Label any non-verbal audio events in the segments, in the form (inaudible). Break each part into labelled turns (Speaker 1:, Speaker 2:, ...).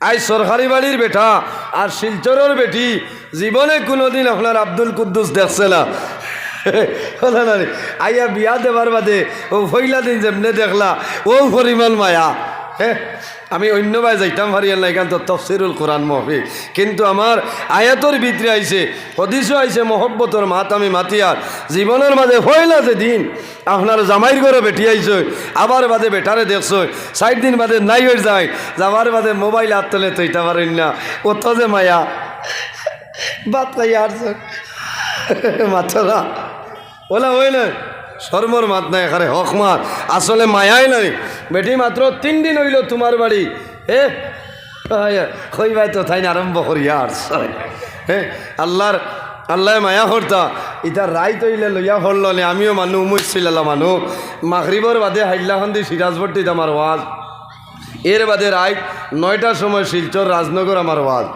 Speaker 1: I সরকারি বাড়ির বেটা আর শিলচরের বেটি জীবনে কোনোদিন আপনার আব্দুল কুদ্দুস দেখছে না? আইয়া বিয়া দেবার বাদে ও ফইলা দিন যেমনে দেখলা, ও পরিমাণ মায়া হে আমি অন্য ভাই যাইতাম হারিয়ান না এখান তো তফসিরুল কোরআন মহফি কিন্তু আমার আয়াতর ভিতরে আইছে, হদিসও আইছে, মহব্বতর মাত আমি মাতিয়ার জীবনের মাঝে হইলা যে দিন আপনার জামাইর ঘরে বেটি আইছে আবার বাদে বেটারে দেখছ ষাট দিন বাদে নাই হয়ে যায়, যাবার বাদে মোবাইল হাত তোলে তৈতে পারেন না। অত যে মায়া। বাত খাই মাথা ওলা হই না শর্মর মাত নাই এখানে হক মাত। আসলে মায়াই নাই। বেটি মাত্র তিন দিন হইল তোমার বাড়ি। হে? কই ভাই তো থাইন আরম্ভ করি আর হে? আল্লাহর আল্লাহ মায়া করতা ইটা রাই তৈলে লইয়া হরল নে, আমিও মানুহ উমুচিলালা মানুহ মাগরিবর বাদে হাইলাখান্দি সিরাজবর্তীত আমার ওয়াজ। এর বাদে রাত নয়টার সময় শিলচর রাজনগর আমার ওয়াজ।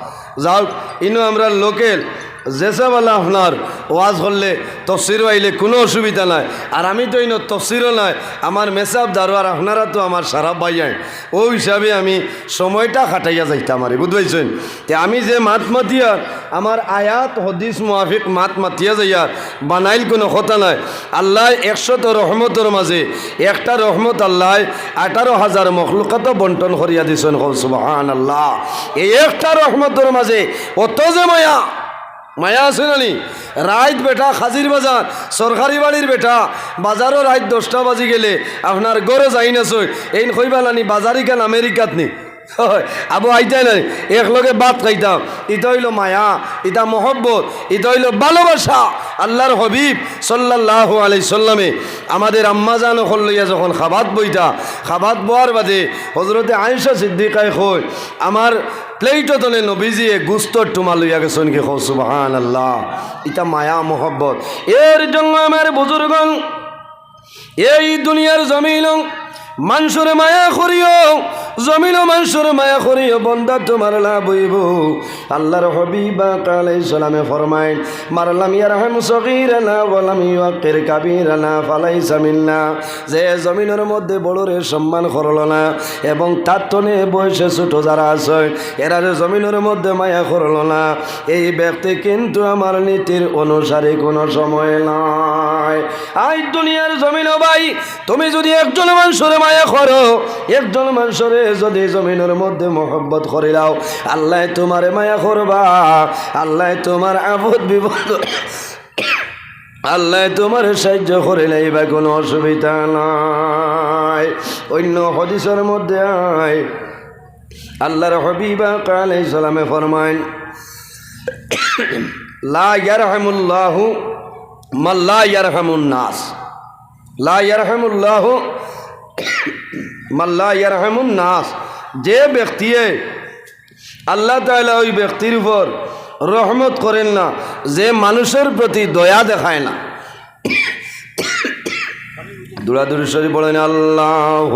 Speaker 1: যাও, ইনো আমরা লোকেল জেসাবালা আপনার ওয়াজ করলে তফসিরও আইলে কোনো অসুবিধা নাই। আর আমি তো ইনো তফসিরও নাই। আমার মেসাব দারোয়ার আপনারা তো আমার সারা বাইয়াই ও হিসাবে আমি সময়টা খাটাইয়া যাইতাম আরে, বুঝবাইছেন? তে আমি যে মাত মাতিয়ার আমার আয়াত, হদিস, মুআফিক মাত মাতিয়া যাইয়ার বানাইল কোনো কথা নাই। আল্লাহ একশত রহমতর মাঝে একটা রহমত আল্লাহ আঠারো হাজার মখলুকাত বন্টন করিয়া দিছেন। সুবাহান আল্লাহ এই একটা রহমতর মাঝে অত যে মায়া মায়া আছে নানি রাত বেটা, খাজির বাজার, সরকারি বাড়ির বেটা, বাজারও রাত দশটা বাজি গেলে। আপনার গড়ে যাই নাচই এই কইবালানি বাজারি কেন আমেরিকাত নি। আবু আইতাই নাই একলগে বাদ খাইতাম। ইটা হইল মায়া ইটা মহব্বত ইটা হইল ভালোবাসা। আল্লাহর হবিব সাল্লাহ আলাই সাল্লামে আমাদের আম্মাজান হল লইয়া যখন খাবাত বইতা, খাবাত বোয়ার বাদে হজরতে আয়েশা সিদ্দিকায় কই আমার প্লেটও তলে নবীজিয়ে গুস্তর টুমা লইয়া গেছেন কি খো সুবাহান আল্লাহ ইটা মায়া, মহব্বত। এর জন্য আমার বুজুর্গন এই দুনিয়ার জমিন মানুষের মায়া করিও জমিন মানুষের মায়া করিও, বন্দা তোমার লাভ হইব। আল্লাহর হবিবা কালাই সালামে ফরমাইন মারলাম ইয়ারহাম সগীরানা বলাম ইয়াকির কাবীরানা, ফালাইসা মিন্না। যে জমিনের মধ্যে বড়রে সম্মান করল না, এবং তার তনে বয়সে ছোট যারা আছে, এরা যে জমিনের মধ্যে মায়া করল না, এই ব্যক্তি কিন্তু আমার নীতির অনুসারে কোনো সময় নয়। আই দুনিয়ার জমিন ভাই, তুমি যদি একজন মানুষের মায়া করো। একজন মানুষের যদি জমিনের মধ্যে মোহব্বত করে দাও আল্লাহ তোমার মায়া করবা। আল্লাহ তোমার আপদ বিপদ আল্লাহ তোমার সাহায্য করে নেইবা কোনো অসুবিধা নাই। অন্য হদিসের মধ্যে আয়। আল্লাহর হবিবা কালে সালামে ফরমাইন লা ইয়ারহামুল্লাহু মাল্লা ইয়ারহামুন নাস। লা ইয়ারহামুল্লাহু মাল্লা ইয়ারহামুন নাস যে ব্যক্তিয়ে আল্লাহ তাআলা ওই ব্যক্তির উপর রহমত করেন না যে মানুষের প্রতি দয়া দেখায় না দূরাদূরি শরীফ বলেন আল্লাহ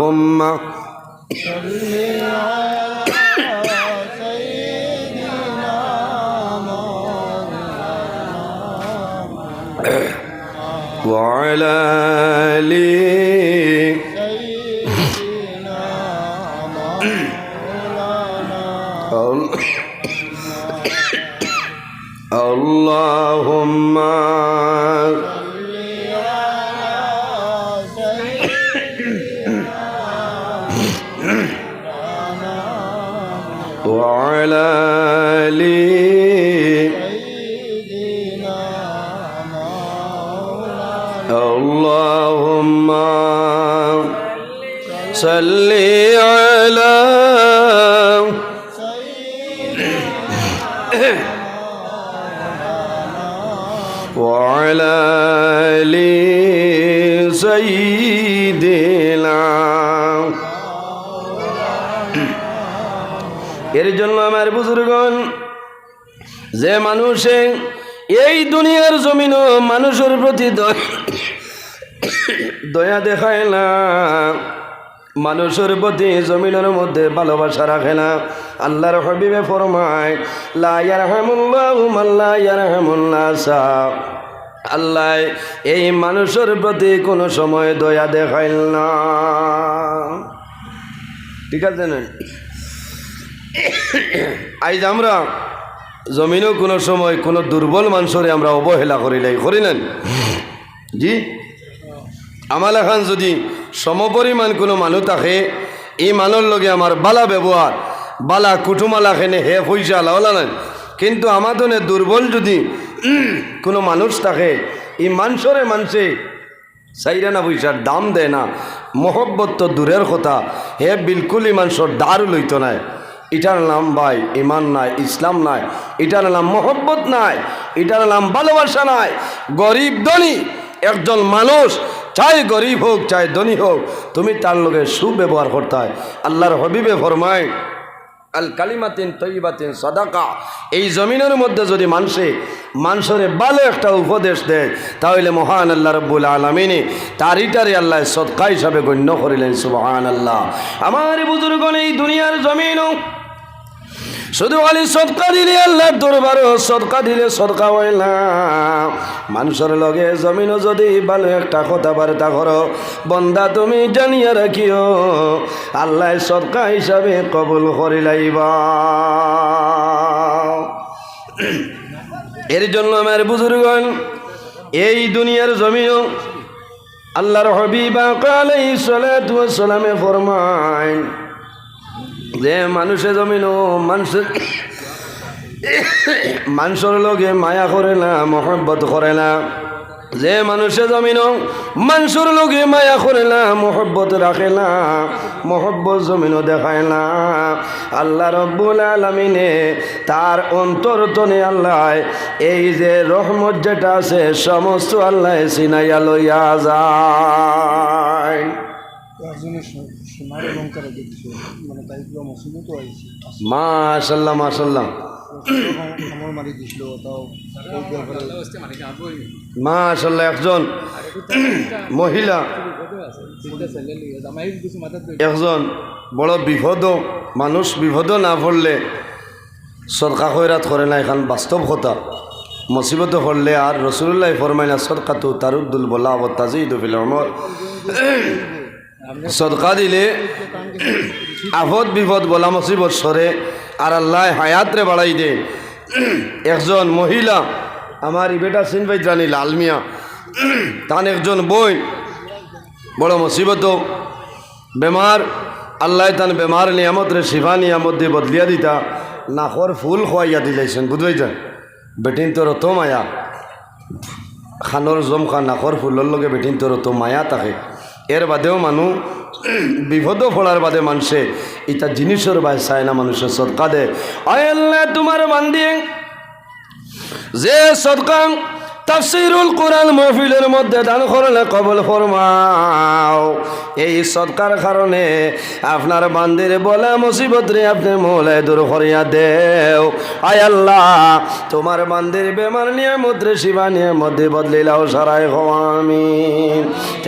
Speaker 1: وعلى آله اللهم وعلى آله اللهم صل على وعلى آل سيدنا এর জন্য আমার বুজুর্গন যে মানুষে এই দুনিয়ার জমিন মানুষের প্রতি দয়া দয়া দেখায় না মানুষের প্রতি জমিনের মধ্যে ভালোবাসা রাখে না। আল্লাহর হবিবে ফরমায় আল্লাহ, এই মানুষের প্রতি কোনো সময় দয়া দেখাইল না। ঠিক আছে আইজ আমরা জমিনও কোনো সময় কোনো দুর্বল মানুষরে আমরা অবহেলা করিলাই করিলেন জি? আমার এখন যদি সমপরিমাণ কোনো মানুষ থাকে, এই মানুষ লগে আমার বালা ব্যবহার বালা কুটুমালা খেনে হে পয়সা লাওলা নাই। কিন্তু আমাদনে দুর্বল যদি (clears throat) কোনো মানুষ থাকে, এই মানুষরে মানুষে চাইরা না পয়সার দাম দেয় না, মহব্বত তো দূরের কথা, হে বিলকুলই মানুষের দারু লইত নাই। এটার নাম ভাই, ইমান নাই ইসলাম নাই এটার নাম মহব্বত নাই এটার নাম ভালোবাসা নাই। গরিব ধনী, একজন মানুষ চাই গরিব হোক, চাই ধনী হোক, তুমি তার লগে সুব্যবহার করতে আল্লাহর হবিবে ফরমায়, আল কালিমাতিন তৈবাতিন সদাকা। এই জমিনের মধ্যে যদি মানুষে, মানুষের ভালো একটা উপদেশ দেয়, তাহলে মহান আল্লাহ রব্বুল আলমিনে তারিটারে আল্লাহ সদকা হিসাবে গণ্য করিলেন সুবহান আল্লাহ আমার বুজুর্গণ, এই দুনিয়ার জমিনও শুধু খালি সদকা দিলে আল্লাহর দরবারও সদকা দিলে সদকা হয় না। মানুষের লগে জমিনও যদি ভালো একটা কথা বার্তা করো, বন্দা তুমি জানিয়া রাখিও, আল্লাহ সদকা হিসাবে কবুল করি লাইবা। এর জন্য আমার বুজুর্গণ, এই দুনিয়ার জমিনও আল্লাহর হবিবা কালাই সালামে ফরমায় যে মানুষে জমিন মানুষের মানুষের লগে মায়া করে না, মহব্বত করে না। যে মানুষে জমিন, মানুষের লগে মায়া করে না, মহব্বত রাখে না, মহব্বত জমিন দেখায় না। আল্লাহ রব্বুল আলমিনে তার অন্তর তনে আল্লাহ এই যে রহমত যেটা আছে, সমস্ত আল্লাহ সিনাইয়া লইয়া যায়। মাশাল্লাহ মাশাল্লাহ।
Speaker 2: ব্যাপারে
Speaker 1: মাশাল্লাহ একজন মহিলা একজন বড় বিপদ মানুষ বিপদ না পড়লে সরকা খৈরাত করে না এখন বাস্তব কথা। মুসিবত পড়লে আর রসুল্লাহ ফরমাইনা সরকা তো তারুদ্দুল বলা আবত তাজিদ ফিল সদকা দিলে আফদ বিপদ বলা মুসিবত সরে আর আল্লাহ হায়াতরে বাড়াই দে। একজন মহিলা, আমার ইবেটা সিন ভাই জানি লালমিয়া তান একজন বই, বড় মুসিবত। বেমার, আল্লাহ তান বেমার নিয়ামত রে শিফা নিয়ামত দিয়ে বদলিয়া দিতা। নাকর ফুল খোয়াইয়া দিলাইছেন বুঝবাইছেন বেটিন তোর তো মায়া। খানোর জম খা নাকর ফুলর লগে বেটিন তোর তো মায়া থাকে। এর বাদেও মানু বিপদ ফলার বাদে মানুষে ইটা জিনিসের বাই চায় না মানুষের সদকা দে। আয় আল্লাহ, তোমার বান্দিয়ে, যে সদকা তাফসিরুল কোরআন মহফিলের মধ্যে দান করলে কবল ফরমাও। এই সদকার কারণে আপনার বান্দির বলা মুসিবত রে আপনি মোলায় দূর করিয়া দেও। আয় আল্লাহ, তোমার বান্দির বেমার নিয়ে মুদ্রে শিবা নিয়ে মধ্যে বদলিলাও সারাই আমি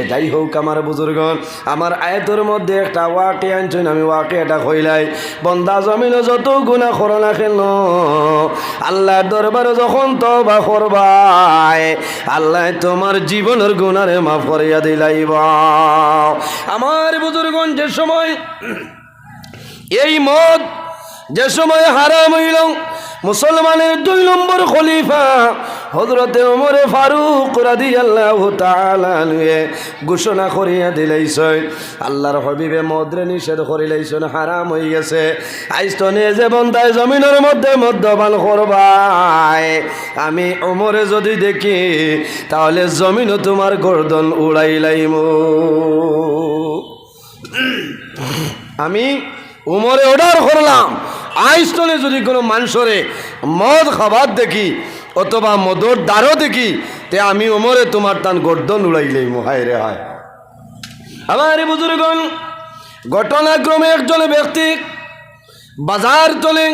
Speaker 1: যাই হোক আমার বুজুর্গন আমার আয়তর মধ্যে একটা ওয়াকে আনছেন, আমি ওয়াকে এটা কইলাই। বন্দা জমিন যত গুণা করো না কেন আল্লাহর দরবারে যখন তবা করবাই আল্লাহ তোমার জীবনের গুণারে মাফ করিয়া দিলাইব। আমার যে সময় এই মদ, যে সময় হারাম হইল, মুসলমানের দুই নম্বর খলিফা হজরতে ওমরে ফারুক রাদি আল্লাহ তালানুয়ে ঘোষণা করিয়া দিলাইছয় আল্লাহর হবিবে মদ্রে নিষেধ করিলাইছন, হারাম হয়ে গেছে। আইস্তনে যে বন্ধায় জমিনের মধ্যে মদ্যপান করবাই আমি ওমরে যদি দেখি, তাহলে জমিনও তোমার গর্দন উড়াইলাইম আমি উমরে অর্ডার করলাম আইস্তলে যদি কোনো মানুষরে মদ খাবার দেখি অথবা মদর দ্বারও দেখি, তে আমি উমরে তোমার তান গর্দন উড়াইলেই মোহায় রে হয়। আমার বুজুর্গণ, ঘটনাক্রমে একজন ব্যক্তি বাজার তোলে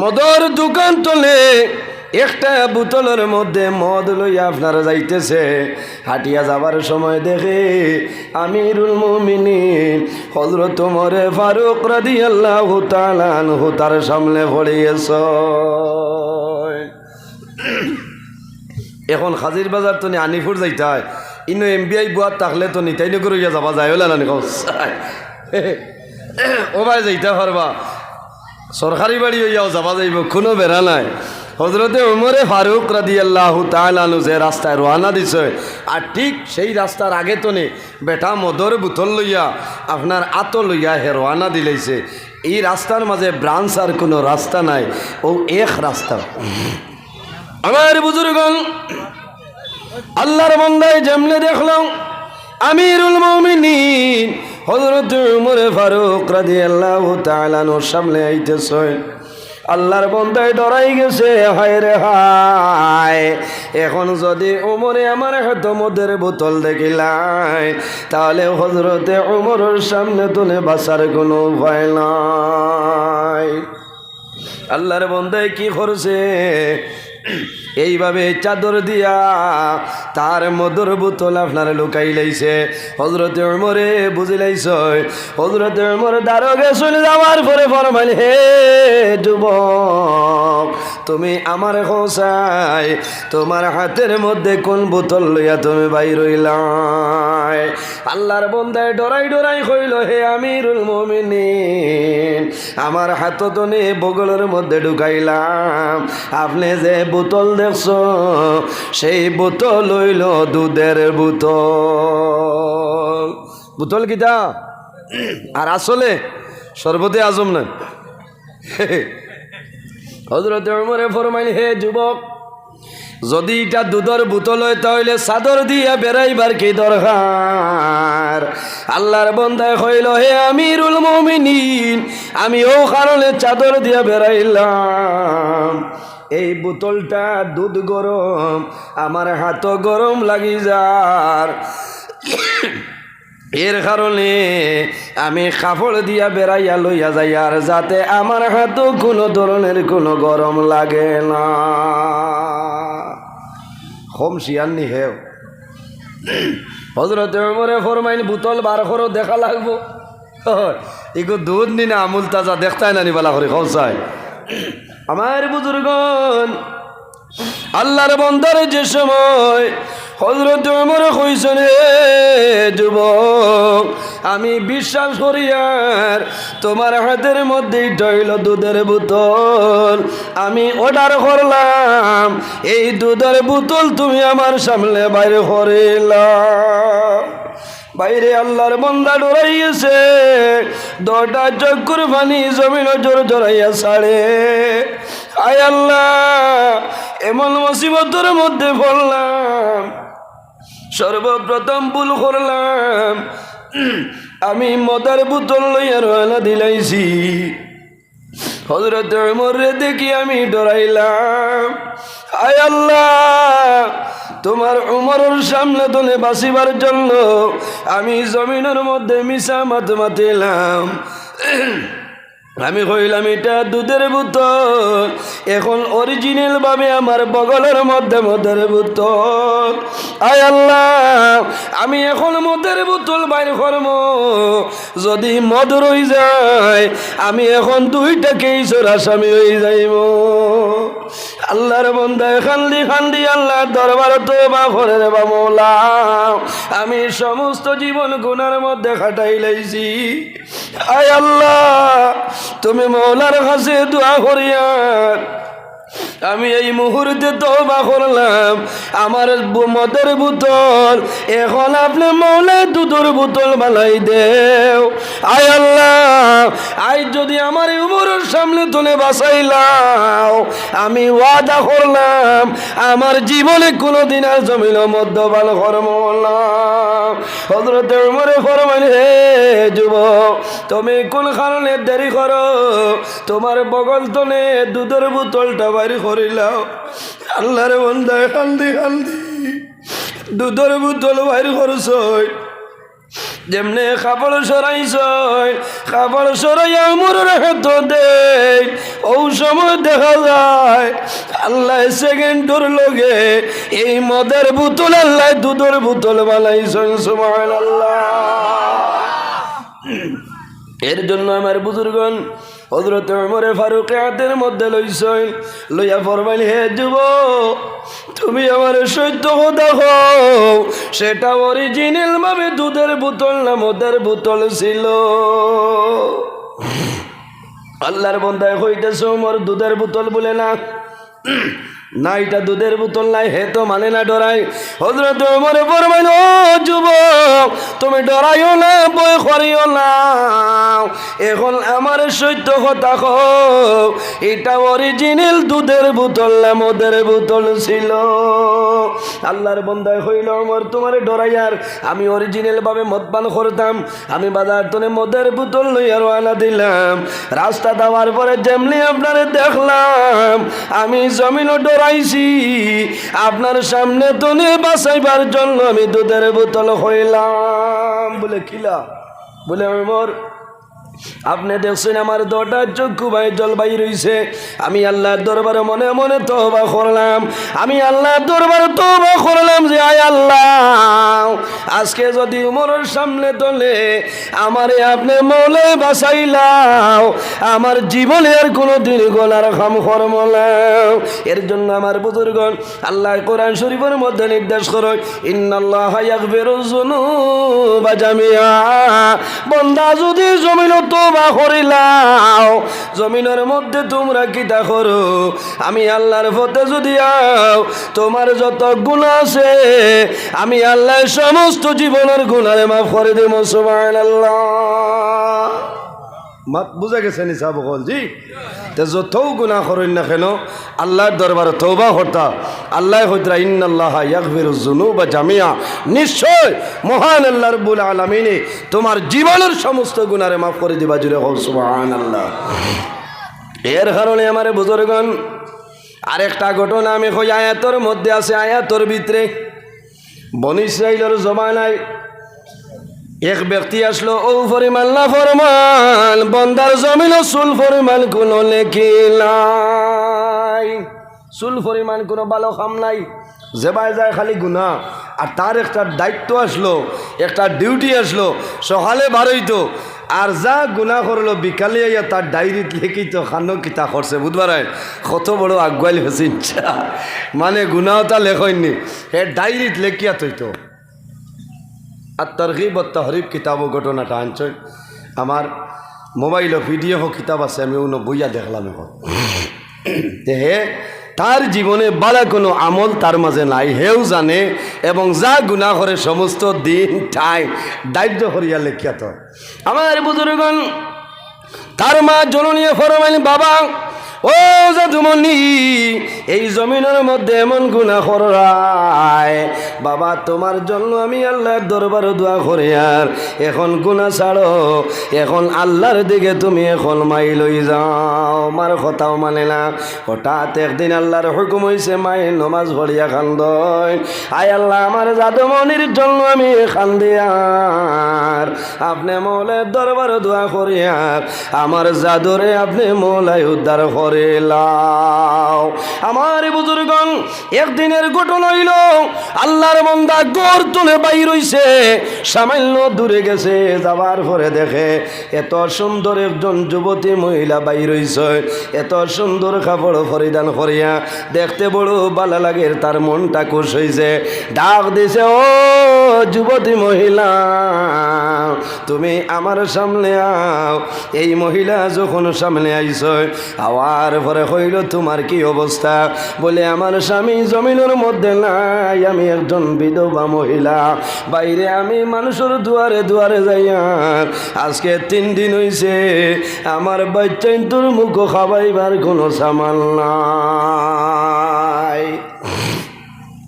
Speaker 1: মদর দোকান তোলে একটা বোতলের মধ্যে মদ লইয়া আপনারা যাইতেছে। হাটিয়া যাবার সময় দেখে আমিরুল মুমিনিন হজরত মরে ফারুক রাদি আল্লাহ তালানহু তার সামনে পড়িয়েছ। এখন হাজির বাজার তো আনিফুর যাইতে ইনো এম বি আই বুয়ার থাকলে তো নিতাই নগর যাবা, যায় ওলা না ও ভাই যাইতে পারবা সরকারি বাড়ি হইয়াও যাবা যাইব, কোনো বেড়া নাই। হজরতে উমরে ফারুক রাদি আল্লাহ তালানু যে রাস্তায় রোয়ানা দিছে আর ঠিক সেই রাস্তার আগে তো নে বেটা মদর বুতল লইয়া আপনার আত লইয়া হে রোয়ানা দিলেছে এই রাস্তার মাঝে ব্রাঞ্চ আর কোনো রাস্তা নাই ও এক রাস্তা আমার বুজুর্গন আল্লাহর বন্দায় যেমনে দেখলাম, আমিরুল মমিনিন হজরত উমরে ফারুক রাদি আল্লাহ তালানোর সামনে আইতেছে আল্লাহর বন্দায় ডরাই গেছে, হায় রে হায়। এখন যদি উমরে আমার হয়তো মদের বোতল দেখিলাই, তাহলে হজরতে উমরের সামনে তুলে বাসার কোনো উপায় নাই। আল্লাহর বন্দায় কি করছে? এইভাবে চাদর দিয়া তার মধুর বোতল আপনার লুকাই লাইছে। হজরতে মরে বুঝি লাইছ হজরতে মরে দারোগে চলে যাওয়ার পরে ফরমাইল, হে যুবক, তুমি আমার হোসাই, তোমার হাতের মধ্যে কোন বোতল লইয়া তুমি বাইর আল্লাহর বন্দায় ডরাই ডরাই কইল, হে আমিরুল মমিনিন আমার হাত তো নে বগলের মধ্যে ঢুকাইলাম। আপনি যে বোতল দেখছ, সেই বোতল হইল দুধের বোতল। বোতল কিটা? আর আসলে সর্বতে আজম না হজরত ফরমাইল, হে যুবক যদি এটা দুধর বোতল হয় তাহলে চাদর দিয়া বেড়াইবার কি দরকার? আল্লাহর বন্দায় হইল হে আমিরুল মমিনিন, আমি ও কারণে চাদর দিয়া বেড়াইলাম। এই বোতলটা দুধ গরম, আমার হাত গরম লাগি যার। এর কারণে আমি কাপড় দিয়া বেড়াইয়া লইয়া যাই, আর যাতে আমার হাতও কোনো ধরনের কোনো গরম লাগে না। হোম শিয়াননি হেও। হজরত মরে ফরমাইন, বোতল বার করো, দেখা লাগবো। এগো দুধ নি না, আমুল তাজা দেখতাই না নিবালা করে খোঁচাই আমার বুজুর্গন আল্লাহর বন্দরে যে সময় হজরত আমার কইছেন যুবক আমি বিশ্বাস করি আর তোমার হাতের মধ্যেই টইল দুধের বোতল। আমি অর্ডার করলাম, এই দুধের বোতল তুমি আমার সামনে বাইরে করিলাম বাইরে আল্লাহর বন্দা ডরাই গেছে দটা পানি জমিন জোর জড়াইয়া ছাড়ে। আয় আল্লাহ, এমন মুসিবতের মধ্যে পড়লাম, সর্বপ্রথম ভুল করলাম আমি মদার বোতল লইয়া রয়না দিলাইছি। হজরত মরে দেখি আমি ডরাইলাম। আয় আল্লাহ, তোমার উমরের সামনে তোলে বাসিবার জন্য আমি জমিনের মধ্যে মিশা মাত মাতিলাম। আমি কইলাম, এটা দুধের বোতল। এখন অরিজিনাল ভাবে আমার বগলের মধ্যে মদের বোতল। আয় আল্লাহ, আমি এখন মদের বোতল বাইর করব। যদি মদ রই যায়, আমি এখন দুইটা দুইটাকেই আসামি হয়ে যাইব। আল্লাহর বন্দায় খান্দি খান্দি আল্লাহ দরবার তো বা করে রে বা মৌলা। আমি সমস্ত জীবন গুনার মধ্যে খাটাই লাইছি। আয় আল্লাহ তুমি মৌলার কাছে দোয়া করিয়ার আমি এই মুহূর্তে তবা করলাম। আমার মদের বোতল, এখন আপনি মৌলায় দুধের বোতল বানাই দেও। আয় আল্লাহ, আজ যদি আমার উমরের সামনে তুলে বাসাইলাও আমি ওয়াদা করলাম, আমার জীবনে কোনো দিন আর জমিল মদ্যপান না। হজরত উমরে ফরমান হে যুবক, তুমি কোন কারণে দেরি করো? তোমার বগল তনে দুধের বোতলটা বাইর করিলাও আল্লাহর বন্ধায় হালদি হালদি। দুধের বোতল বাইর করছ যেমনে কাপড় সরাইছ কাপড় সরাইয়া মোরের হাত দে। ও সময় দেখা যায়, আল্লাহ সেকেন্ডর লগে এই মদের বোতল, আল্লাহ দুধের বোতল বানাইছেন সুমান আল্লাহ এর জন্য আমার বুজুর্গন হজরত মরে ফারুক হাতের মধ্যে লইছই লইয়া ফরমাইল, হে যুব তুমি আমার সত্য হও। সেটা অরিজিনাল ভাবে দুধের বোতল না মদের বোতল ছিল? আল্লাহর বন্ধায় হইতেছে ওমর, দুধের বোতল বলে না। না এটা দুধের বোতল নাই, হে তো মানে না ডরাই। হজরত ওমরে ফরমাইল, ও যুবক, তুমি ডরাইও না বই করিও না। এখন আমার সত্য কথা কও, এটা অরিজিনাল দুধের বোতল না, মদের বোতল ছিল। আল্লাহর বন্ধায় হইল আমার তোমার ডরাইয়ার। আমি অরিজিনাল ভাবে মদ পান করতাম, আমি বাজার তনে মদের বোতল লইয়া রওনা দিলাম। রাস্তা দেওয়ার পরে যেমনি আপনারে দেখলাম, আমি জমিনও ডরাইছি আপনার সামনে তনে বাসাইবার জন্য আমি দুধের বোতল হইলাম। বলে, কিলা? বলে আমি মোর আপনি দেখছেন আমার দরটার চক্ষু ভাই জলবাই রইছে আমি আল্লাহর দরবারে মনে মনে তবা করলাম। আমি আল্লাহর দরবারে তবা করলাম যে, আয় আল্লাহ, আজকে যদি উমরের সামনে তোলে আমারে আপনি মৌলে বাসাইলাও আমার জীবনে আর কোনো দিন গলার খাম কর্মলাও এর জন্য আমার বুজুর্গণ, আল্লাহ কোরআন শরীফের মধ্যে নির্দেশ করো, ইন্নাল্লাহ ইয়াগফিরু যুনুবা জামিআ। বন্দা যদি জমিন তোবা করিলাও। জমিনের মধ্যে তোমরা কিতা করো আমি আল্লাহর পথে যদি আও, তোমার যত গুণ আছে, আমি আল্লাহ সমস্ত জীবনের গুণারে মাফ করে দেব, সুবহানাল্লাহ। মাত বুঝা গেছে নিসা বকল জি? তে যতও গুণা করেন না কেন? আল্লাহর দরবারে তৌবা হতা আল্লাহ হইতরা ইন্নাল্লাহ ইয়াগফিরু যুনুবা জামিয়া নিশ্চয় মহান আল্লাহ রব্বুল আলামিনে তোমার জীবনের সমস্ত গুনারে মাফ করে দিবা জুড়ে হও সুবহানাল্লাহ। এর কারণে আমারে বুজুর্গণ, আরেকটা ঘটনা আমি কই, আয়াতর মধ্যে আছে, আয়াতর ভিতরে। ইসরাইলের জমানায় এক ব্যক্তি আসলো, ও পরিমাণ না ফরমান বন্দার জমিন চুল পরিমাণ কোনো লেখি নাই। চুল পরিমাণ কোনো ভালো খাম নাই। যেবায় যায় খালি গুণা। আর তার একটা দায়িত্ব আসলো, একটা ডিউটি আসলো, সকালে বারোইতো আর যা গুণা করল, বিকালে আইয়া তার ডায়েরিত লিখিত খানো কিতা করছে, বুধবার কত বড় আগুয়াল হয়েছে মানে গুণাও তা লেখইনি, হে ডায়েরিত লেখিয়া তৈতো আর তরগিব ও তহরিব কিতাব ঘটনাটা আনছই আমার মোবাইল ও ভিডিও কিতাব আছে, আমি উনো বইয়া দেখলাম এখন। (coughs) হে তার জীবনে বালা কোনো আমল তার মাঝে নাই, হেও জানে এবং যা গুণা করে সমস্ত দিন ঠাই দায়িত্ব করিয়া লেখিয়া তো আমার বুজুর্গণ, তার মা জননীয় ফরমাইল বাবা ও জাদুমণি এই জমিনের মধ্যে এমন গুণা করায়। বাবা, তোমার জন্য আমি আল্লাহর দরবারে দোয়া করি আর এখন গুণা ছাড়ো, এখন আল্লাহর দিকে তুমি এখন মাই লই যাও। মার কথাও মানে না, হঠাৎ একদিন আল্লাহর হুকুম হয়েছে মায়ের নমাজ ভরিয়া খান্দয় আয় আল্লাহ, আমার জাদুমণির জন্য আমি খান্দিয়ার আপনি মৌলের দরবারে দোয়া করিয়ার আমার জাদুরে আপনি মৌলাই উদ্ধার করে লাও। আমার বুজুর্গন একদিনের ঘটনা হইল, আল্লাহর মন্দা গড় তুলে বাই রইছে সামান্য দূরে গেছে, যাবার পরে দেখে এত সুন্দর একজন যুবতী মহিলা বাই রইছে এত সুন্দর কাপড় পরিধান করিয়া দেখতে বড় ভালো লাগে, তার মনটা খুশ হইছে। ডাক দিছে, ও যুবতী মহিলা, তুমি আমার সামনে আও। এই মহিলা যখন সামনে আইস আওয়ার পরে হইল, তোমার কি অবস্থা? বলে, আমার স্বামী জমিনের মধ্যে নাই, আমি একজন বিধবা মহিলা। বাইরে আমি মানুষের দুয়ারে দুয়ারে যাইয়া, আজকে তিন দিন হইছে, আমার বাচ্চা তোর মুখ খাবাইবার কোনো সামাল নাই।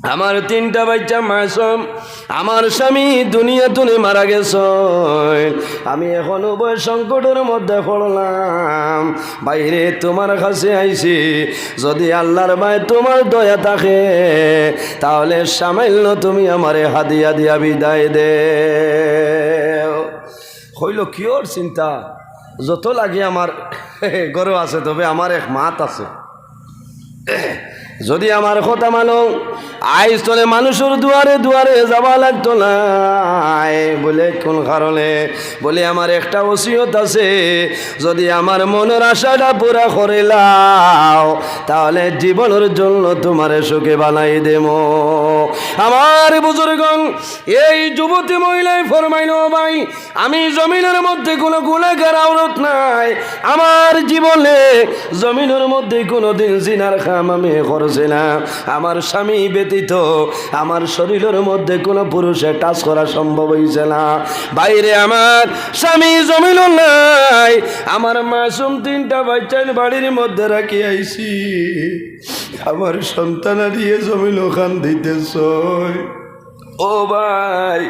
Speaker 1: আমার তিনটা বাচ্চা মাসম আমার স্বামী দুনিয়া তুলে মারা গেছ। আমি এখন উভয় সংকটের মধ্যে পড়লাম। বাইরে তোমার কাছে আইছি। যদি আল্লাহর ভাই তোমার দয়া থাকে, তাহলে সামান্য তুমি আমারে হাদিয়া দিয়া বিদায় দে হইল কিয়র চিন্তা? যত লাগে আমার (laughs) গরু আছে, তবে আমার এক মাত আছে। (clears throat) যদি আমার কথা মানো আইস তোলে মানুষের দুয়ারে দুয়ারে যাবা লাগতো না। বলে, কোন কারণে? বলে, আমার একটা ওসিয়ত আছে। যদি আমার মনের আশাটা পুরা করে লাও, তাহলে জীবনের জন্য তোমার সুখে বানাই দেব। আমার বুজুর্গন এই যুবতী মহিলায় ফরমাইল, ভাই, আমি জমিনের মধ্যে কোনো গুণাগার আওরত নাই। আমার জীবনে জমিনের মধ্যে কোনো দিন জিনার খাম আমি করছি না। আমার স্বামী ব্যতীত আমার শরীরের মধ্যে কোনো পুরুষে টাচ করা সম্ভব হয়েছে না। বাইরে আমার স্বামী জমিল নাই, আমার মাসুম তিনটা বাচ্চার বাড়ির মধ্যে রাখি আইছি। আমার সন্তান দিয়ে জমিল ওখান দিতেছ। ও ভাই,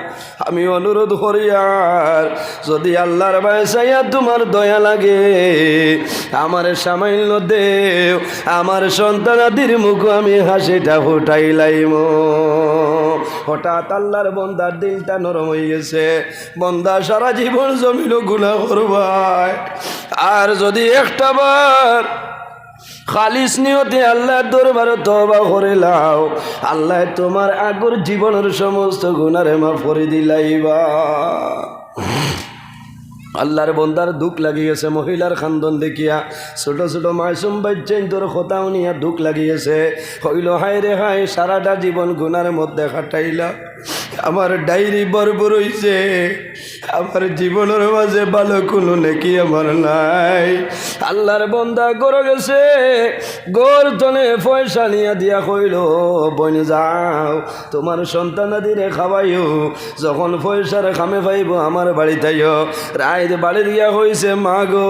Speaker 1: আমি অনুরোধ করি আর, যদি আল্লাহর বাসাইয়া তোমার দয়া লাগে, আমার সামান্য দেও, আমার সন্তানাদির মুখ আমি হাসিটা ফুটাইলাইম হঠাৎ আল্লাহর বন্দার দিলটা নরম হয়ে গেছে। বন্দা সারা জীবন জমিল গুণা করবায়। আর যদি একটা বার খালিস নিয়তে আল্লাহর দরবারে তবা করে লাও। আল্লাহ তোমার আগর জীবনের সমস্ত গুণারে মাফ করে দিলাইবা আল্লাহর বন্দার দুঃখ লাগিয়েছে মহিলার খান্দন দেখিয়া। ছোট ছোট মাসুম বাচ্চাই তোর খোতাও নিয়া দুঃখ লাগিয়েছে হইল, হায় রে হায়, সারাটা জীবন গুনার মধ্যে খাটাইলা। আমার ডায়েরি বরবর হইছে। আমার জীবনের মাঝে ভালো কোনো নাকি আমার নাই। আল্লাহর বন্দা গড়ে গেছে। গোর তনে পয়সা নিয়া দিয়া কইল, বন, যাও। তোমার সন্তানাদিরে খাওয়াইও। যখন পয়সার খামে পাইব আমার বাড়িতেও রাইত বাড়ি দিয়া হইছে, মা গো।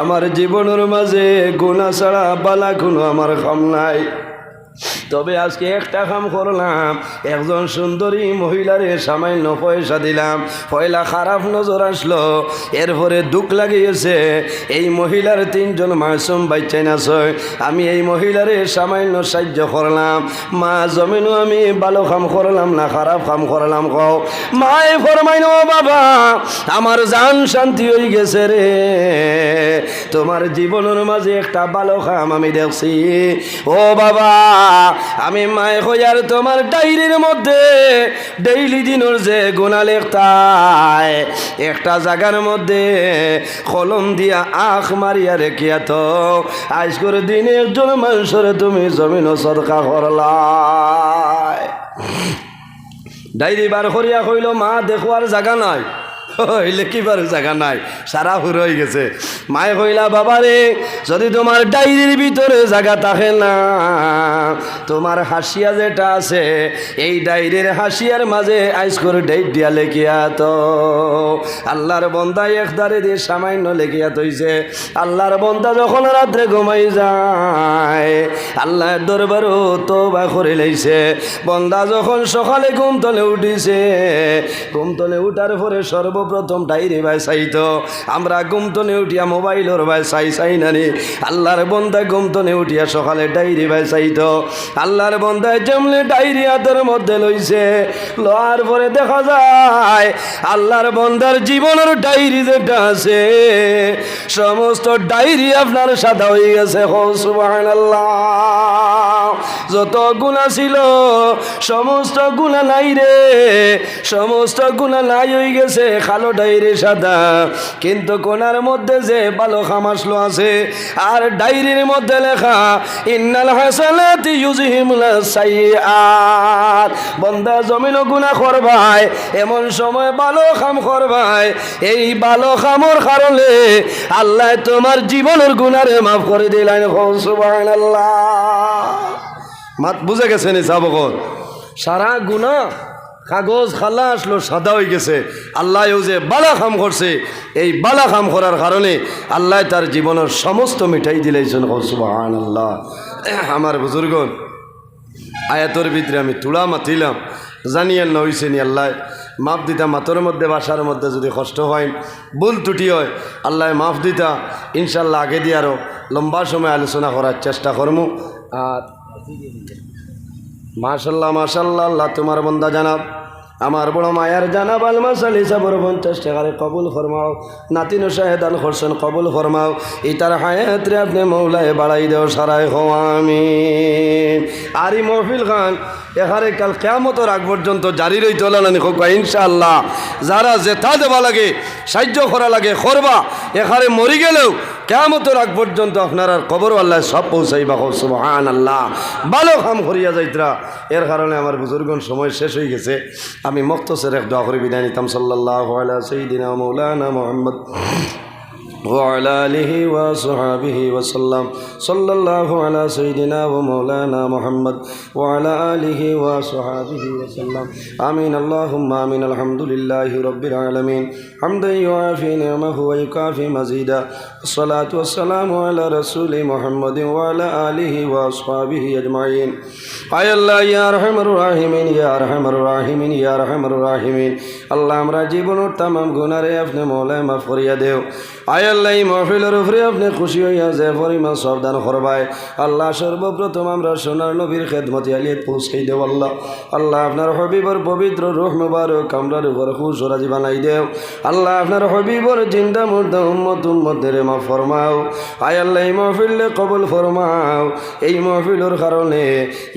Speaker 1: আমার জীবনের মাঝে গুণা ছাড়া বালা কোনো আমার খাম নাই। তবে আজকে একটা কাম করলাম, একজন সুন্দরী মহিলারে সামান্য পয়সা দিলাম, পয়লা খারাপ নজর আসলো, এরপরে দুঃখ লাগিয়েছে, এই মহিলার তিনজন মাসুম বাচ্চাই নাচয় আমি এই মহিলারে সামান্য সাহায্য করলাম, মা জমিনও আমি ভালো কাম করলাম না খারাপ কাম করলাম কও, মায়ে ফরমাইন বাবা, আমার জান শান্তি হয়ে গেছে রে, তোমার জীবনের মাঝে একটা ভালো কাম আমি দেখছি, ও বাবা আমি মায়ে হইয়ার তোমার ডায়েরির মধ্যে ডেইলি দিনের যে গুণা লেখতায়, একটা জায়গার মধ্যে কলম দিয়া আখ মারিয়া রেখিয়া তো আজ করে দিনে একজন মানুষের তুমি জমিন সদকা করলাই। ডায়েরি বার করিয়া কইল, মা দেখোয়ার জায়গা নাই। হইলে কি কিবার জায়গা নাই? সারা হুর হয়ে গেছে। মায়ে কইলা বাবা রে যদি তোমার ডায়েরির ভিতরে জায়গা থাকে না, তোমার হাসিয়া যেটা আছে, এই ডায়েরির হাসিয়ার মাঝে আইস করে ডেট দিয়া লেখিয়া তো আল্লাহর বন্দা একদারে দিয়ে সামান্য লেখিয়া তৈছে আল্লাহর বন্দা যখন রাত্রে ঘুমাই যায়, আল্লাহর দরবারও তো বা করে লইছে। বন্দা যখন সকালে ঘুম তলে উঠিছে, ঘুম তলে উঠার পরে সর্বপ্রথম ডাইরি ভাই চাইতো আমরা ঘুম তলে উঠিয়া মোবাইলের ভাই চাই চাই নানি আল্লাহর বন্দা ঘুম তলে উঠিয়া সকালে ডাইরি ভাই চাইতো আল্লাহর বন্দায় যেমনি ডাইরি হাতের মধ্যে লইছে। লওয়ার পরে দেখা যায়, আল্লাহর বন্দার জীবনের ডায়েরি যেটা আছে, সমস্ত ডায়েরি আপনার সাদা হয়ে গেছে। যত গুণা ছিল, সমস্ত গুণা নাই রে। সমস্ত গুণা নাই হয়ে গেছে। কালো ডায়েরি সাদা, কিন্তু কোনার মধ্যে যে ভালো খামাসলো আছে। আর ডায়েরির মধ্যে লেখা, ইন্নাল হাসানাতি ইউজিহিমুল সাইয়্যাত। বন্দা জমিন গুনাহ করবাই এমন সময় ভালো কাম করবাই এই ভালো কামর কারণে আল্লাহ তোমার জীবনের গুনারে মাফ করে দিলেন। সুবহানাল্লাহ। মাত বুঝে গেছে নি সাবকত? সারা গুণা কাগজ খালা আসলো সাদা হয়ে গেছে। আল্লাহ যে বালা কাম করছে। এই বালা কাম করার কারণে আল্লাহ তার জীবনের সমস্ত মিঠাই দিলেছেন সুবাহান আল্লাহ আমার বুজুর্গন আয়াতর ভিতরে আমি তুলা মাতিলাম। জানিয়েন না হইছে আল্লাহ, মাফ দিতা মাতর মধ্যে, বাসার মধ্যে যদি কষ্ট হয়, ভুল ত্রুটি হয়, আল্লাহ মাফ দিতা। ইনশাল্লাহ আগে দিয়ে আরও লম্বা সময় আলোচনা করার চেষ্টা করব আর মাশাল্লাহ মাশাল্লাহ তোমার বন্দা জানাব। আমার বড় মায়ার জানাব বালমা সালি সাবর পঞ্চাশ টাকারে কবুল ফরমাও। নাতিন শাহেদান খরসন কবুল ফরমাও। ইতার হায়াতরে আপনি মৌলায় বাড়াই দেও সারাই আমি আর মহফিল খান, এখানে কাল কেমতর আগ পর্যন্ত জারি রই তোলানি হোক ইনশাআল্লাহ। যারা জেঠা দেওয়া লাগে, সাহায্য করা লাগে, করবা। এখানে মরি গেলেও কেমতর আগ পর্যন্ত আপনার কবর আল্লাহ সব পৌঁছাইবা সুবহান আল্লাহ ভালো কাম করিয়া যাইতরা। এর কারণে আমার বুজুর্গন সময় শেষ হয়ে গেছে। আমি মক্তসের এক দোয়া করে বিদায় নিতাম। সাল্লাহ সঈদিনা মৌলানা মোহাম্মদ। وعلى آله وصحابه وسلم صلى الله على سيدنا ومولانا محمد وعلى آله وصحابه وسلم آمين اللهم آمين الحمد لله رب العالمين حمدا يعافي نعمه ويكافي مزيدا الصلاة والسلام على رسول محمد وعلى آله وأصحابه أجمعين আয় আল্লাহ ইয়া রহমর রাহিমিন ইয়া রহমর রাহিমিন ইয়া রহমর রাহিমিন আল্লাহ আমরা জীবনের তামাম গুনারে আপনি মৌলায় মাফ করিয়া দেও আয় আল্লাহ, এই মহফিলের উপরে আপনি খুশি হইয়া যে পরিমাণ সাবধান করবায় আল্লাহ সর্বপ্রথম আমরা সোনার নবীর খেদমতি আলিয়ে পৌঁছাই দেও আল্লাহ। আল্লাহ আপনার হবিবর পবিত্র রুহ মুবারক আমরার উপর খুশ রাজি বানাই দেও। আল্লাহ আপনার হবিবর জিন্দা মুর্দা উম্মত উম্মতের মা ফরমাও। আয় আল্লাহ, এই মহফিলে কবুল ফরমাও। এই মহফিলের কারণে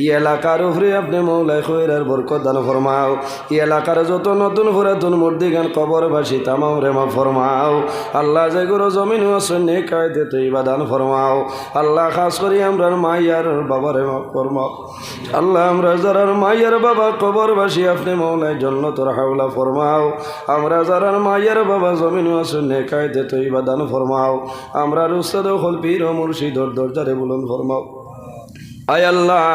Speaker 1: ই এলাকার উপরে আপনি মৌলাই খৈরার বরকত দান ফরমাও। ই এলাকার যত নতুন পুরাতন মূর্তি গান কবরবাসী তামাম রেমা ফরমাও। আল্লাহ যেগুলো জমিন আসনে কায়দে তো দান ফরমাও। আল্লাহ খাস করি আমরা মাইয়ার বাবার রেমা আল্লাহ আমরা যারার মাইয়ার বাবা কবরবাসী, আপনি মৌলাই জন্য তোর হাওলা ফরমাও। আমরা যারার মাইয়ার বাবা জমিন আসনে কায়দে তো দান ফরমাও। আমরা রুস্তাদ হল পীর মুর্শিদর দরজারে বুলন ফরমাও। আয় আল্লাহ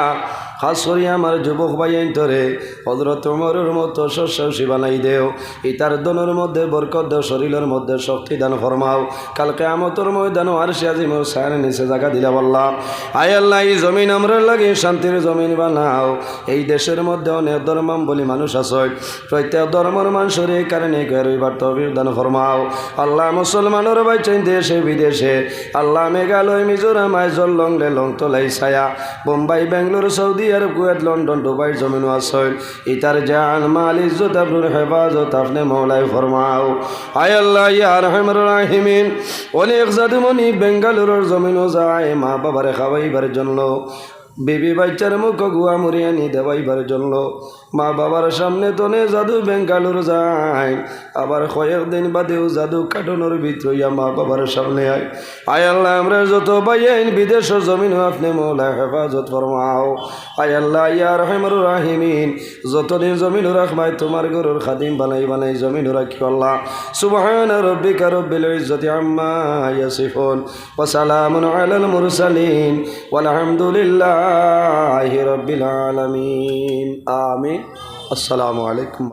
Speaker 1: খাস করি আমার যুবক ভাই তরে হজরত উমরের মতো শস্য বানাই দেও। ইতার দনের মধ্যে বরকত দেও, শরীরের মধ্যে শক্তি দান ফরমাও। কালকে আমতর ময়দান আর সে আজি সার নিচে জায়গা দিলা বললাম আয় আল্লাহ, এই জমিন আমরা লাগে শান্তির জমিন বানাও। এই দেশের মধ্যে অনেক ধর্মাম বলি মানুষ আছে। প্রত্যেক ধর্মের মানুষের এই কারণে রইবার তবির দান ফরমাও। আল্লাহ মুসলমানের বাইছেন দেশে, বিদেশে। আল্লাহ মেঘালয়, মিজোরাম, আইজল, লংলে লং তোলাই ছায়া। Bombay, Bangalore, Saudi Arab Kuwait London Dubai জমিন আসল ইতার জান, মাল ইজ্জত আপনার হেফাজত, আপনি মৌলাই ফরমাও। আয় আল্লাহ, ইয়া রহমর রাহিমিন। অনেক জাদুমণি বেঙ্গালুরুর জমিনও যায়, মা বাবারে খাওয়াইবার জন্য। বিবি বাচ্চার মুখ গুয়া মুরিয়ানি দেওয়াইবার জন্য। মা বাবার সামনে তনে জাদু বেঙ্গালুর যায়। আবার কয়েকদিন বাদেও জাদু কাটনের ভিতরিয়া মা বাবার সামনে আয়। আয় আল্লাহ, আমরা যত বাইন বিদেশ জমিন আপনি মৌলা হেফাজত ফরমাও। আয় আল্লাহ, ইয়া রহমর রাহিমিন যতদিন জমিন রাখমাই তোমার গরুর খাদিম বানাই বানাই জমিন রাখি আল্লাহ। সুবহান রব্বিকা রব্বিল ইজ্জতি আম্মা ইয়াসিফুন, ওয়া সালামুন আলাল মুরসালিন, ওয়ালহামদুলিল্লাহি রাব্বিল আলামিন। আমিন। السلام علیکم